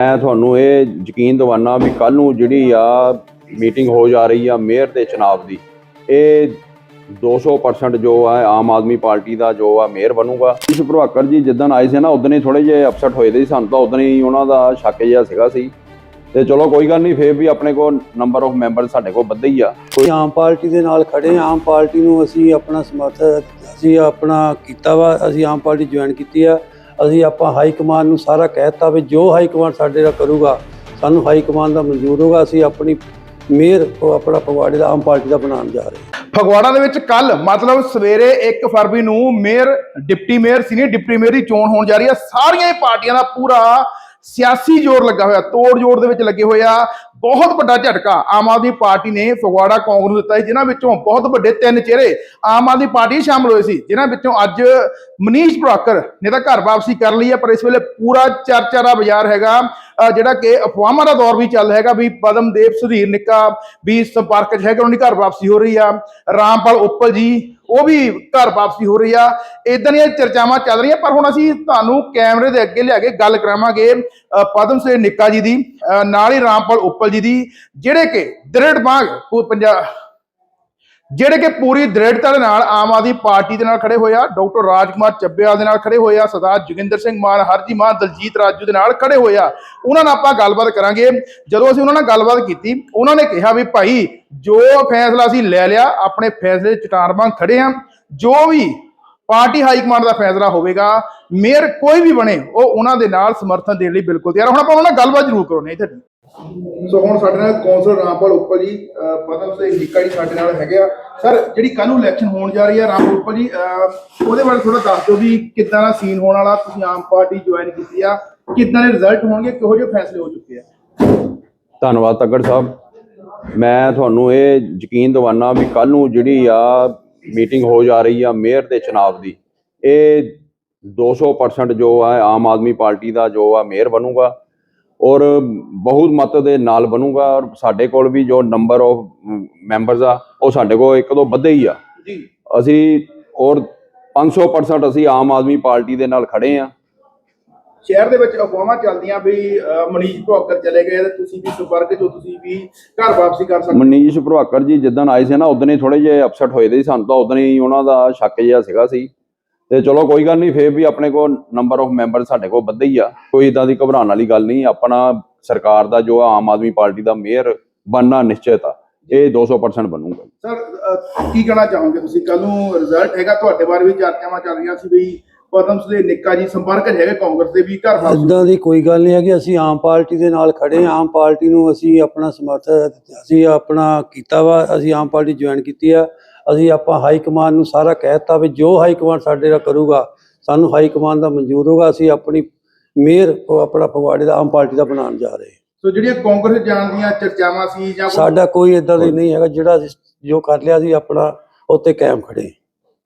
ਮੈਂ ਤੁਹਾਨੂੰ ਇਹ ਯਕੀਨ ਦਿਵਾਨਾ ਵੀ ਕੱਲ ਨੂੰ ਜਿਹੜੀ ਆ ਮੀਟਿੰਗ ਹੋ ਜਾ ਰਹੀ ਆ ਮੇਅਰ ਤੇ ਚਨਾਬ ਦੀ, ਇਹ 200% ਜੋ ਆ, ਆਮ ਆਦਮੀ ਪਾਰਟੀ ਦਾ ਜੋ ਆ ਮੇਅਰ ਬਣੂਗਾ। ਇਸ ਪ੍ਰਭਾਕਰ ਜੀ ਜਿੱਦਣ ਆਏ ਸੀ ਨਾ ਉਦੋਂ ਹੀ ਥੋੜੇ ਜਿਹੇ ਅਪਸੈਟ ਹੋਏ ਦੇ ਸੀ ਸਾਨੂੰ ਤਾਂ ਉਦੋਂ ਹੀ ਉਹਨਾਂ ਦਾ ਸ਼ੱਕ ਜਿਹਾ ਸੀਗਾ ਸੀ। ਤੇ ਚਲੋ ਕੋਈ ਗੱਲ ਨਹੀਂ, ਫੇਰ ਵੀ ਆਪਣੇ ਕੋਲ ਨੰਬਰ ਆਫ ਮੈਂਬਰ ਸਾਡੇ ਕੋਲ ਵੱਧ ਹੀ ਆ। ਅਸੀਂ ਆਮ ਪਾਰਟੀ ਦੇ ਨਾਲ ਖੜੇ ਆਮ ਪਾਰਟੀ ਨੂੰ ਅਸੀਂ ਆਪਣਾ ਸਮਰਥਨ, ਅਸੀਂ ਆਪਣਾ ਕੀਤਾ ਵਾ, ਅਸੀਂ ਆਮ ਪਾਰਟੀ ਜੁਆਇਨ ਕੀਤੀ ਆ। ਅਸੀਂ ਆਪਾਂ ਹਾਈ ਕਮਾਂਡ ਨੂੰ ਸਾਰਾ ਕਹਿਤਾ ਵੀ ਜੋ ਹਾਈ ਕਮਾਂਡ ਸਾਡੇ ਦਾ ਕਰੂਗਾ, ਸਾਨੂੰ ਹਾਈ ਕਮਾਂਡ ਦਾ ਮਨਜ਼ੂਰ ਹੋਗਾ ਅਸੀਂ ਆਪਣੀ ਮੇਅਰ ਉਹ ਆਪਣਾ ਫਗਵਾੜੇ ਦਾ ਆਮ ਪਾਰਟੀ ਦਾ ਬਣਾਉਣ ਜਾ ਰਹੇ ਫਗਵਾੜਾ ਦੇ ਵਿੱਚ ਕੱਲ, ਮਤਲਬ ਸਵੇਰੇ 1 ਫਰਵਰੀ ਨੂੰ mayor, deputy mayor, senior deputy mayor ਦੀ ਚੋਣ ਹੋਣ ਜਾ ਰਹੀ ਹੈ। ਸਾਰੀਆਂ ਹੀ ਪਾਰਟੀਆਂ ਦਾ ਪੂਰਾ ਸਿਆਸੀ ਜ਼ੋਰ ਲੱਗਾ ਹੋਇਆ, ਤੋੜ ਜੋੜ ਦੇ ਵਿੱਚ ਲੱਗੇ ਹੋਏ ਆ। ਬਹੁਤ ਵੱਡਾ ਝਟਕਾ ਆਮ ਆਦਮੀ ਪਾਰਟੀ ਨੇ ਫਗਵਾੜਾ ਕਾਂਗਰਸ ਨੂੰ ਦਿੱਤਾ ਹੈ ਜਿਨ੍ਹਾਂ ਵਿੱਚੋਂ ਬਹੁਤ ਵੱਡੇ ਤਿੰਨ ਚਿਹਰੇ ਆਮ ਆਦਮੀ ਪਾਰਟੀ ਸ਼ਾਮਲ ਹੋਏ ਸੀ, ਜਿਨ੍ਹਾਂ ਵਿੱਚੋਂ ਅੱਜ ਮਨੀਸ਼ ਪ੍ਰਭਾਕਰ ਨੇ ਤਾਂ ਘਰ ਵਾਪਸੀ ਕਰ ਲਈ ਹੈ, ਪਰ ਇਸ ਵੇਲੇ ਪੂਰਾ ਚਰਚਾ ਦਾ ਬਾਜ਼ਾਰ ਹੈਗਾ। ਜਿਹੜਾ ਕਿ ਅਫਵਾਹਾਂ ਦਾ ਦੌਰ ਵੀ ਚੱਲ ਹੈਗਾ ਵੀ ਪਦਮਦੇਵ ਸੁਧੀਰ ਨਿੱਕਾ ਵੀ ਸੰਪਰਕ 'ਚ ਹੈਗਾ, ਉਹਨਾਂ ਦੀ ਘਰ ਵਾਪਸੀ ਹੋ ਰਹੀ ਆ। ਰਾਮਪਾਲ ਉੱਪਲ ਜੀ ਉਹ ਵੀ ਘਰ ਵਾਪਸੀ ਹੋ ਰਹੀ ਆ। ਇਦਾਂ ਦੀਆਂ ਚਰਚਾਵਾਂ ਚੱਲ ਰਹੀਆਂ, ਪਰ ਹੁਣ ਅਸੀਂ ਤੁਹਾਨੂੰ ਕੈਮਰੇ ਦੇ ਅੱਗੇ ਲਿਆ ਕੇ ਗੱਲ ਕਰਾਵਾਂਗੇ ਅਹ ਪਦਮ ਸਿੰਘ ਨਿੱਕਾ ਜੀ ਦੀ ਅਹ ਨਾਲ ਹੀ ਰਾਮਪਾਲ ਉੱਪਲ ਜੀ ਦੀ, ਜਿਹੜੇ ਕਿ ਦ੍ਰਿੜ ਬਾਗ ਪੰਜਾਬ ਜਿਹੜੇ ਕਿ ਪੂਰੀ ਦ੍ਰਿੜਤਾ ਦੇ ਨਾਲ ਆਮ ਆਦਮੀ ਪਾਰਟੀ ਦੇ ਨਾਲ ਖੜੇ ਹੋਏ ਆ, ਡਾਕਟਰ ਰਾਜਕੁਮਾਰ ਚੱਬੇਵਾਲ ਦੇ ਨਾਲ ਖੜੇ ਹੋਏ ਆ, ਸਰਦਾਰ ਜੋਗਿੰਦਰ ਸਿੰਘ ਮਾਨ, ਹਰਜੀ ਮਾਨ, ਦਲਜੀਤ ਰਾਜੂ ਦੇ ਨਾਲ ਖੜੇ ਹੋਏ ਆ। ਉਹਨਾਂ ਨਾਲ ਆਪਾਂ ਗੱਲਬਾਤ ਕਰਾਂਗੇ। ਜਦੋਂ ਅਸੀਂ ਉਹਨਾਂ ਨਾਲ ਗੱਲਬਾਤ ਕੀਤੀ, ਉਹਨਾਂ ਨੇ ਕਿਹਾ ਵੀ ਭਾਈ, ਜੋ ਫੈਸਲਾ ਅਸੀਂ ਲੈ ਲਿਆ, ਆਪਣੇ ਫੈਸਲੇ 'ਚ ਵਾਂਗ ਖੜੇ ਆ। ਜੋ ਵੀ ਪਾਰਟੀ ਹਾਈ ਕਮਾਂਡ ਦਾ ਫੈਸਲਾ ਹੋਵੇਗਾ, ਮੇਅਰ ਕੋਈ ਵੀ ਬਣੇ, ਉਹ ਉਹਨਾਂ ਦੇ ਨਾਲ ਸਮਰਥਨ ਦੇਣ ਲਈ ਬਿਲਕੁਲ ਤਿਆਰ ਹੁਣ ਆਪਾਂ ਉਹਨਾਂ ਨਾਲ ਗੱਲਬਾਤ ਜ਼ਰੂਰ ਕਰਾਉਣੀ ਇੱਥੇ ਸੋ ਹੁਣ ਸਾਡੇ ਨਾਲ ਕੌਂਸਲਰ ਰਾਮਪਾਲ ਉੱਪਲ ਜੀ ਪਦਮ ਸਿੰਘ ਨਿੱਕਾ ਜੀ ਸਾਡੇ ਨਾਲ ਹੈਗੇ ਆ। ਸਰ, ਜਿਹੜੀ ਕੱਲ ਨੂੰ ਇਲੈਕਸ਼ਨ ਹੋਣ ਜਾ ਰਹੀ ਹੈ ਰਾਮਪਾਲ ਉੱਪਲ ਜੀ ਉਹਦੇ ਬਾਰੇ ਥੋੜਾ ਦੱਸ ਦਿਓ ਵੀ ਕਿੱਦਾਂ ਦਾ ਸੀਨ ਹੋਣ ਵਾਲਾ, ਤੁਸੀਂ ਆਮ ਪਾਰਟੀ ਜੁਆਇਨ ਕੀਤੀ ਆ, ਕਿੱਦਾਂ ਦੇ ਰਿਜ਼ਲਟ ਹੋਣਗੇ, ਕਿਹੋ ਜਿਹੇ ਫੈਸਲੇ ਹੋ ਚੁੱਕੇ ਆ? ਧੰਨਵਾਦ ਤੱਕੜ ਸਾਹਿਬ। ਮੈਂ ਤੁਹਾਨੂੰ ਇਹ ਯਕੀਨ ਦਿਵਾਨਾ ਵੀ ਕੱਲ ਨੂੰ ਜਿਹੜੀ ਆ ਮੀਟਿੰਗ ਹੋ ਜਾ ਰਹੀ ਆ ਮੇਅਰ ਦੇ ਚੁਣਾਵ ਦੀ, ਇਹ 200% ਜੋ ਆ, ਆਮ ਆਦਮੀ ਪਾਰਟੀ ਦਾ ਜੋ ਆ ਮੇਅਰ ਬਣੂਗਾ। ਔਰ ਬਹੁਤ ਮਤ ਦੇ ਨਾਲ ਬਣੂਗਾ ਔਰ ਸਾਡੇ ਕੋਲ ਵੀ ਜੋ ਨੰਬਰ ਆਫ ਮੈਂਬਰਸ ਆ ਉਹ ਸਾਡੇ ਕੋਲ ਇੱਕ ਤੋਂ ਵੱਧੇ ਹੀ ਆ। ਜੀ। ਅਸੀਂ ਔਰ 500% ਅਸੀਂ ਆਮ ਆਦਮੀ ਪਾਰਟੀ ਦੇ ਨਾਲ ਖੜੇ ਆ। ਸ਼ਹਿਰ ਦੇ ਵਿੱਚ ਅਫਵਾਹਾਂ ਚੱਲਦੀਆਂ ਵੀ ਮਨੀਸ਼ ਭੋਕਰ ਚਲੇ ਗਏ ਤੇ ਤੁਸੀਂ ਵੀ ਸੰਪਰਕ ਜੋ ਤੁਸੀਂ ਵੀ ਘਰ ਵਾਪਸੀ ਕਰ ਸਕਦੇ ਮਨੀਸ਼ ਪ੍ਰਭਾਕਰ ਜੀ ਜਿੱਦਣ ਆਏ ਸੀ ਨਾ ਉਦੋਂ ਹੀ ਥੋੜੇ ਜਿਹੇ ਅਪਸੈਟ ਹੋਏ ਦੇ ਸੀ ਸਾਨੂੰ ਤਾਂ ਉਦੋਂ ਹੀ ਉਹਨਾਂ ਦਾ ਸ਼ੱਕ ਜਿਹਾ ਸੀਗਾ ਸੀ। ਤੇ ਚਲੋ ਕੋਈ ਗੱਲ ਨਹੀਂ ਫੇਰ ਵੀ ਆਪਣੇ ਕੋਲ ਨੰਬਰ ਆਫ ਮੈਂਬਰ ਸਾਡੇ ਕੋਲ ਵੱਧੇ ਹੀ ਆ। ਕੋਈ ਇਦਾਂ ਦੀ ਘਬਰਾਉਣ ਵਾਲੀ ਗੱਲ ਨਹੀਂ ਆਪਣਾ ਸਰਕਾਰ ਦਾ ਜੋ ਆਮ ਆਦਮੀ ਪਾਰਟੀ ਦਾ ਮੇਅਰ ਬਣਨਾ ਨਿਸ਼ਚਿਤ ਆ। ਇਹ 200% ਬਣੂਗਾ। ਸਰ ਕੀ ਕਹਿਣਾ ਚਾਹੋਗੇ ਤੁਸੀਂ? ਕੱਲ ਨੂੰ ਰਿਜ਼ਲਟ ਹੈਗਾ ਤੁਹਾਡੇ ਬਾਰੇ ਵੀ ਚਰਚਾਵਾਂ ਚੱਲ ਰਹੀਆਂ ਸੀ ਵੀ ਪਦਮ ਸਿੰਘ ਨਿੱਕਾ ਜੀ ਸੰਪਰਕ ਹੈਗੇ ਕਾਂਗਰਸ ਦੇ ਵੀ ਘਰ ਵਾਪਸੀ ਇਦਾਂ ਦੀ ਕੋਈ ਗੱਲ ਨਹੀਂ ਹੈਗੀ ਅਸੀਂ ਆਮ ਪਾਰਟੀ ਦੇ ਨਾਲ ਖੜੇ ਹਾਂ। ਆਮ ਪਾਰਟੀ ਨੂੰ ਅਸੀਂ ਆਪਣਾ ਸਮਰਥਨ ਅਸੀਂ ਆਪਣਾ ਕੀਤਾ ਵਾ ਅਸੀਂ ਆਮ ਪਾਰਟੀ ਜੁਆਇਨ ਕੀਤੀ ਆ। ਅਸੀਂ ਆਪਾਂ ਹਾਈ ਕਮਾਂਡ ਨੂੰ ਸਾਰਾ ਕਹਿਤਾ ਵੀ ਜੋ ਹਾਈ ਕਮਾਂਡ ਸਾਡੇ ਦਾ ਕਰੂਗਾ ਸਾਨੂੰ ਹਾਈ ਕਮਾਂਡ ਦਾ ਮਨਜ਼ੂਰ ਹੋਗਾ ਅਸੀਂ ਆਪਣੀ ਮੇਅਰ ਉਹ ਆਪਣਾ ਪਗਵਾੜੇ ਦਾ ਆਮ ਪਾਰਟੀ ਦਾ ਬਣਾਉਣ ਜਾ ਰਹੇ ਸੋ ਜਿਹੜੀਆਂ ਕਾਂਗਰਸ ਜਾਣ ਦੀਆਂ ਚਰਚਾਵਾਂ ਸੀ ਜਾਂ ਸਾਡਾ ਕੋਈ ਇਦਾਂ ਦੀ ਨਹੀਂ ਹੈਗਾ ਜਿਹੜਾ ਜੋ ਕਰ ਲਿਆ ਸੀ ਆਪਣਾ ਉੱਤੇ ਕਾਇਮ ਖੜੇ